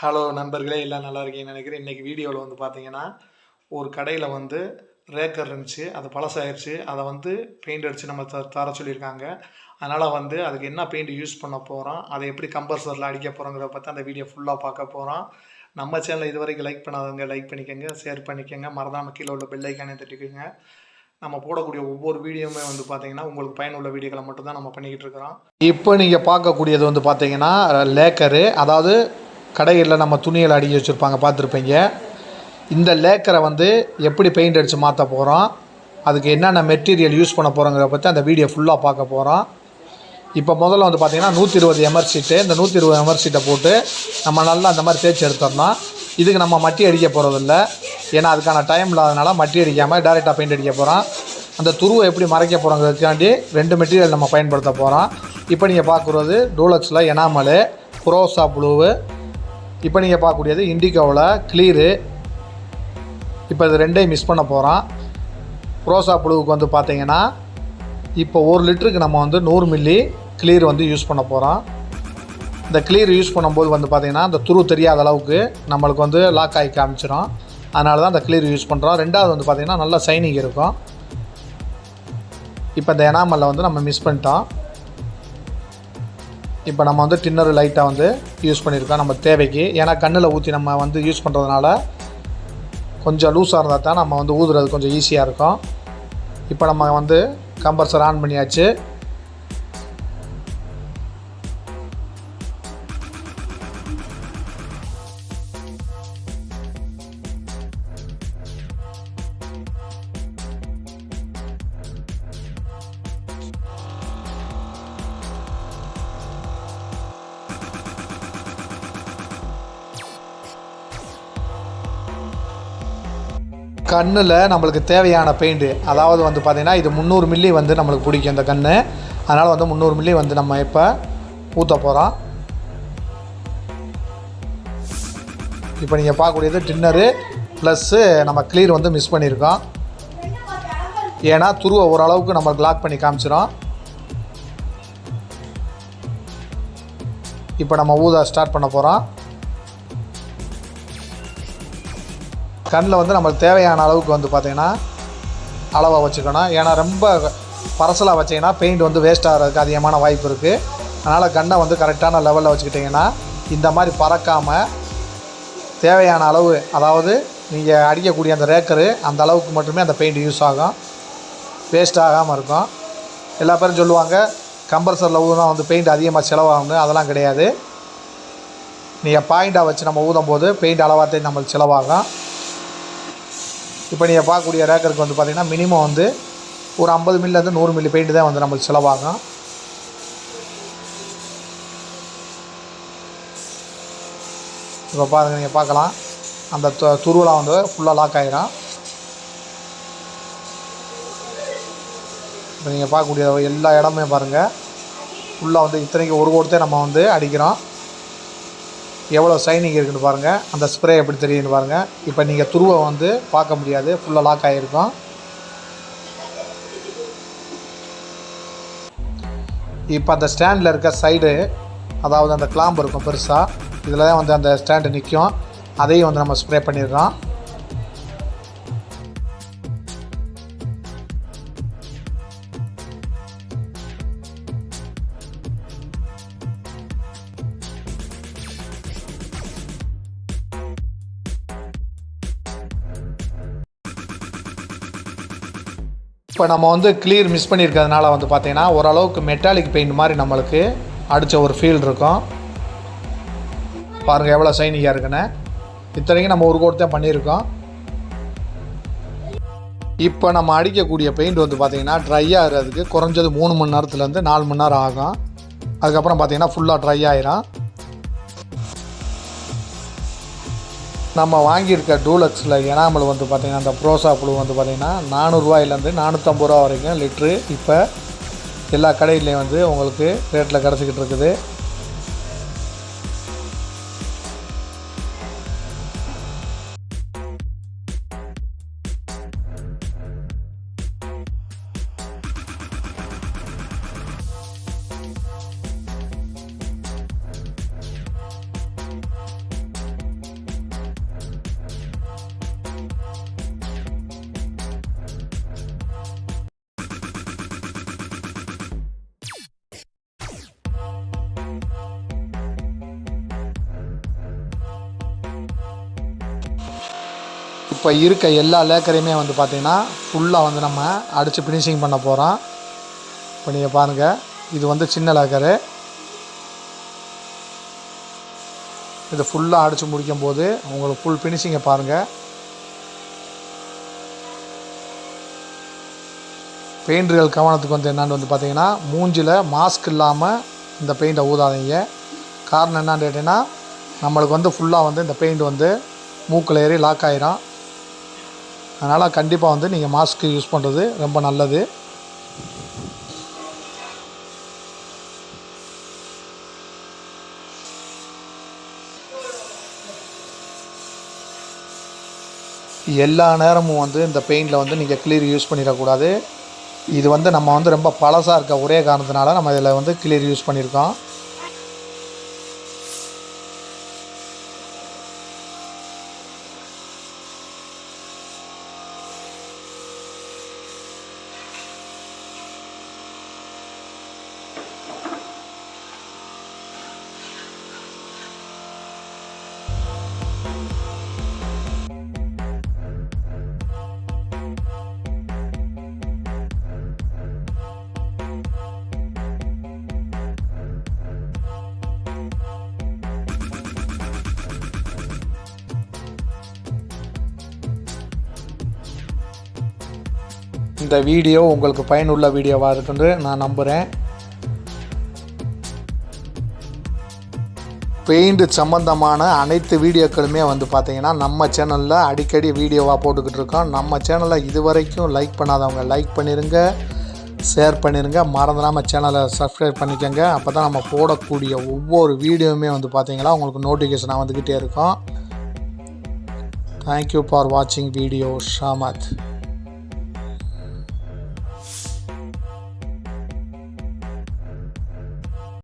Hello நண்பர்களே எல்லாம் நல்லா இருக்கீங்கன்னு நினைக்கிறேன். இன்றைக்கி வீடியோவில் வந்து பார்த்தீங்கன்னா ஒரு கடையில் வந்து ரேக்கர் இருந்துச்சு அது பழசாயிருச்சு அதை வந்து பெயிண்ட் அடித்து நம்ம த தர சொல்லியிருக்காங்க. அதனால் வந்து அதுக்கு என்ன பெயிண்ட் யூஸ் பண்ண போகிறோம் அதை எப்படி கம்பல்சரில் அடிக்க போகிறோங்கிறத பற்றி அந்த வீடியோ ஃபுல்லாக பார்க்க போகிறோம் நம்ம சேனலை இது வரைக்கும் லைக் பண்ணாதவங்க லைக் பண்ணிக்கோங்க ஷேர் பண்ணிக்கோங்க மறந்தாமல் கீழே உள்ள பெல்லைக்கானே தட்டிக்கோங்க. நம்ம போடக்கூடிய ஒவ்வொரு வீடியோவுமே வந்து பார்த்தீங்கன்னா உங்களுக்கு பயனுள்ள வீடியோக்களை மட்டும்தான் நம்ம பண்ணிக்கிட்டு இருக்கிறோம். இப்போ நீங்கள் பார்க்கக்கூடியது வந்து பார்த்தீங்கன்னா லேக்கரு அதாவது கடைகளில் நம்ம துணிகளை அடிக்க வச்சுருப்பாங்க பார்த்துருப்பீங்க. இந்த லேக்கரை வந்து எப்படி பெயிண்ட் அடித்து மாற்ற போகிறோம் அதுக்கு என்னென்ன மெட்டீரியல் யூஸ் பண்ண போகிறோங்கிற பற்றி அந்த வீடியோ ஃபுல்லாக பார்க்க போகிறோம் இப்போ முதல்ல வந்து பார்த்திங்கன்னா நூற்றி இருபது எம்ஆர் சீட்டு இந்த நூற்றி இருபது எம்ஆர் சீட்டை போட்டு நம்ம நல்லா அந்த மாதிரி தேய்ச்சி எடுத்துடணும் இதுக்கு நம்ம மட்டி அடிக்க போகிறதில்ல ஏன்னா அதுக்கான டைம் இல்லாதனால மட்டி அடிக்காமல் டேரெக்டாக பெயிண்ட் அடிக்க போகிறோம் அந்த துருவை எப்படி மறைக்க போகிறோங்கிறதுக்காண்டி ரெண்டு மெட்டீரியல் நம்ம பயன்படுத்த போகிறோம் இப்போ நீங்கள் பார்க்குறது டூலக்ஸில் எனாமலு குரோசா ப்ளூவு இப்போ நீங்கள் பார்க்கக்கூடியது இண்டிகோவில் க்ளீரு. இப்போ இது ரெண்டையும் மிஸ் பண்ண போகிறோம். ரோசா புழுவுக்கு வந்து பார்த்தீங்கன்னா இப்போ ஒரு லிட்டருக்கு நம்ம வந்து நூறு மில்லி கிளியர் வந்து யூஸ் பண்ண போகிறோம். இந்த க்ளீர் யூஸ் பண்ணும்போது வந்து பார்த்திங்கன்னா இந்த துரு தெரியாத அளவுக்கு நம்மளுக்கு வந்து லாக் ஆகி காமிச்சிடும் அதனால தான் அந்த கிளியர் யூஸ் பண்ணுறோம். ரெண்டாவது வந்து பார்த்திங்கன்னா நல்லா சைனிங் இருக்கும். இப்போ இந்த எனாமலில் வந்து நம்ம மிஸ் பண்ணிட்டோம். இப்போ நம்ம வந்து டின்னர் லைட்டாக வந்து யூஸ் பண்ணியிருக்கோம் நம்ம தேவைக்கு. ஏன்னா கண்ணில் ஊற்றி நம்ம வந்து யூஸ் பண்ணுறதுனால கொஞ்சம் லூஸாக இருந்தால் தான் நம்ம வந்து ஊதுறது கொஞ்சம் ஈஸியாக இருக்கும். இப்போ நம்ம வந்து கம்பர்சர் ஆன் பண்ணியாச்சு. கண்ணில் நம்மளுக்கு தேவையான பெயிண்ட்டு அதாவது வந்து பார்த்திங்கன்னா இது முந்நூறு மில்லி வந்து நம்மளுக்கு பிடிக்கும் இந்த கண் அதனால் வந்து முந்நூறு மில்லி வந்து நம்ம இப்போ ஊற்ற போகிறோம் இப்போ நீங்கள் பார்க்கக்கூடியது டின்னரு ப்ளஸ்ஸு நம்ம கிளீர் வந்து மிஸ் பண்ணியிருக்கோம் ஏன்னா துருவை ஓரளவுக்கு நம்மளுக்கு லாக் பண்ணி காமிச்சிடும் இப்போ நம்ம ஊத ஸ்டார்ட் பண்ண போகிறோம் கண்ணில் வந்து நம்மளுக்கு தேவையான அளவுக்கு வந்து பார்த்திங்கன்னா அளவாக வச்சுக்கணும். ஏன்னா ரொம்ப பரசலாக வச்சிங்கன்னா பெயிண்ட் வந்து வேஸ்ட் ஆகிறதுக்கு அதிகமான வாய்ப்பு இருக்குது அதனால் கண்ணை வந்து கரெக்டான லெவலில் வச்சுக்கிட்டிங்கன்னா இந்த மாதிரி பறக்காமல் தேவையான அளவு அதாவது நீங்கள் அடிக்கக்கூடிய அந்த ரேக்கரு அந்த அளவுக்கு மட்டுமே அந்த பெயிண்ட் யூஸ் ஆகும். வேஸ்ட் ஆகாமல் இருக்கும். எல்லா பேரும் சொல்லுவாங்க கம்பல்சரில் ஊதுனா வந்து பெயிண்ட் அதிகமாக செலவாகும்னு. அதெல்லாம் கிடையாது. நீங்கள் பாயிண்டாக வச்சு நம்ம ஊதும் போது பெயிண்ட் அளவாத்தையும் நம்மளுக்கு செலவாகும். இப்போ நீங்கள் பார்க்கக்கூடிய ரேக்கருக்கு வந்து பார்த்திங்கன்னா மினிமம் வந்து ஒரு ஐம்பது மில்லேருந்து நூறு மில்லி பெயிண்ட் தான் வந்து நம்மளுக்கு செலவாகும். இப்போ பாருங்கள் நீங்கள் பார்க்கலாம். அந்த து- துருவெலாம் வந்து ஃபுல்லாக லாக் ஆகிரும் இப்போ நீங்கள் பார்க்கக்கூடிய எல்லா இடமே பாருங்கள் ஃபுல்லாக வந்து இத்தனைக்கு ஒரு கொடுத்தே நம்ம வந்து அடிக்கிறோம். எவ்வளோ சைனிங் இருக்குதுன்னு பாருங்கள் அந்த ஸ்ப்ரே எப்படி தெரியுதுன்னு பாருங்கள் இப்போ நீங்கள் துருவை வந்து பார்க்க முடியாது. ஃபுல்லாக லாக் ஆகிருக்கும் இப்போ அந்த ஸ்டாண்டில் இருக்க சைடு அதாவது அந்த கிளாம்பு இருக்கும் பெருசாக இதில் தான் வந்து அந்த ஸ்டாண்டு நிற்கும் அதையும் வந்து நம்ம ஸ்ப்ரே பண்ணிடுறோம். இப்போ நம்ம வந்து கிளியர் மிஸ் பண்ணியிருக்கிறதுனால வந்து பார்த்திங்கன்னா ஓரளவுக்கு மெட்டாலிக் பெயிண்ட் மாதிரி நம்மளுக்கு அடித்த ஒரு ஃபீல் இருக்கும். பாருங்கள் எவ்வளோ சைனிங்காக இருக்குன்னு. இத்தனைக்கும் நம்ம ஒரு கோட் தான் பண்ணியிருக்கோம். இப்போ நம்ம அடிக்கக்கூடிய பெயிண்ட் வந்து பார்த்திங்கன்னா ட்ரை ஆகிறதுக்கு குறைஞ்சது மூணு மணி நேரத்துலேருந்து நாலு மணி நேரம் ஆகும். அதுக்கப்புறம் பார்த்திங்கன்னா ஃபுல்லாக ட்ரை ஆயிரும். நம்ம வாங்கியிருக்க டூலக்ஸில் எனாமல் வந்து பார்த்திங்கன்னா அந்த ப்ரோசா புழு வந்து பார்த்திங்கன்னா நானூறுரூவாயிலேருந்து நானூற்றம்பது ரூபா வரைக்கும் லிட்ரு. இப்போ எல்லா கடையிலையும் வந்து உங்களுக்கு ரேட்டில் கிடச்சிக்கிட்டு இருக்குது. இப்போ இருக்க எல்லா லேக்கரையுமே வந்து பார்த்திங்கன்னா ஃபுல்லாக வந்து நம்ம அடித்து ஃபினிஷிங் பண்ண போகிறோம் இப்போ நீங்கள் பாருங்கள் இது வந்து சின்ன லேக்கரு. இது ஃபுல்லாக அடித்து முடிக்கும் போது உங்களுக்கு ஃபுல் ஃபினிஷிங்கை பாருங்கள் பெயிண்டர்கள் கவனத்துக்கு வந்து என்னான்னு வந்து பார்த்தீங்கன்னா மூஞ்சில் மாஸ்க் இல்லாமல் இந்த பெயிண்டை ஊதாதீங்க. காரணம் என்னான்னு கேட்டிங்கன்னா நம்மளுக்கு வந்து ஃபுல்லாக வந்து இந்த பெயிண்ட் வந்து மூக்கில் ஏறி லாக் ஆகிரும் அதனால் கண்டிப்பாக வந்து நீங்கள் மாஸ்க் யூஸ் பண்ணுறது ரொம்ப நல்லது. எல்லா நேரமும் வந்து இந்த பெயிண்டில் வந்து நீங்கள் கிளியர் யூஸ் பண்ணிடக்கூடாது. இது வந்து நம்ம வந்து ரொம்ப பழசாக இருக்க ஒரே காரணத்தினால நம்ம இதில் வந்து கிளியர் யூஸ் பண்ணியிருக்கோம் இந்த வீடியோ உங்களுக்கு பயனுள்ள வீடியோவாக இருக்குன்னு நான் நம்புகிறேன் பெயிண்ட் சம்மந்தமான அனைத்து வீடியோக்களுமே வந்து பார்த்தீங்கன்னா நம்ம சேனலில் அடிக்கடி வீடியோவாக போட்டுக்கிட்டு இருக்கோம். நம்ம சேனலை இது வரைக்கும் லைக் பண்ணாதவங்க லைக் பண்ணிடுங்க ஷேர் பண்ணிடுங்க மறந்துடாமல் சேனலை சப்ஸ்கிரைப் பண்ணிக்கோங்க. அப்போ தான் நம்ம போடக்கூடிய ஒவ்வொரு வீடியோவுமே வந்து பார்த்திங்கன்னா உங்களுக்கு நோட்டிஃபிகேஷனாக வந்துக்கிட்டே இருக்கும். தேங்க்யூ ஃபார் வாட்சிங் வீடியோ ஷாமத்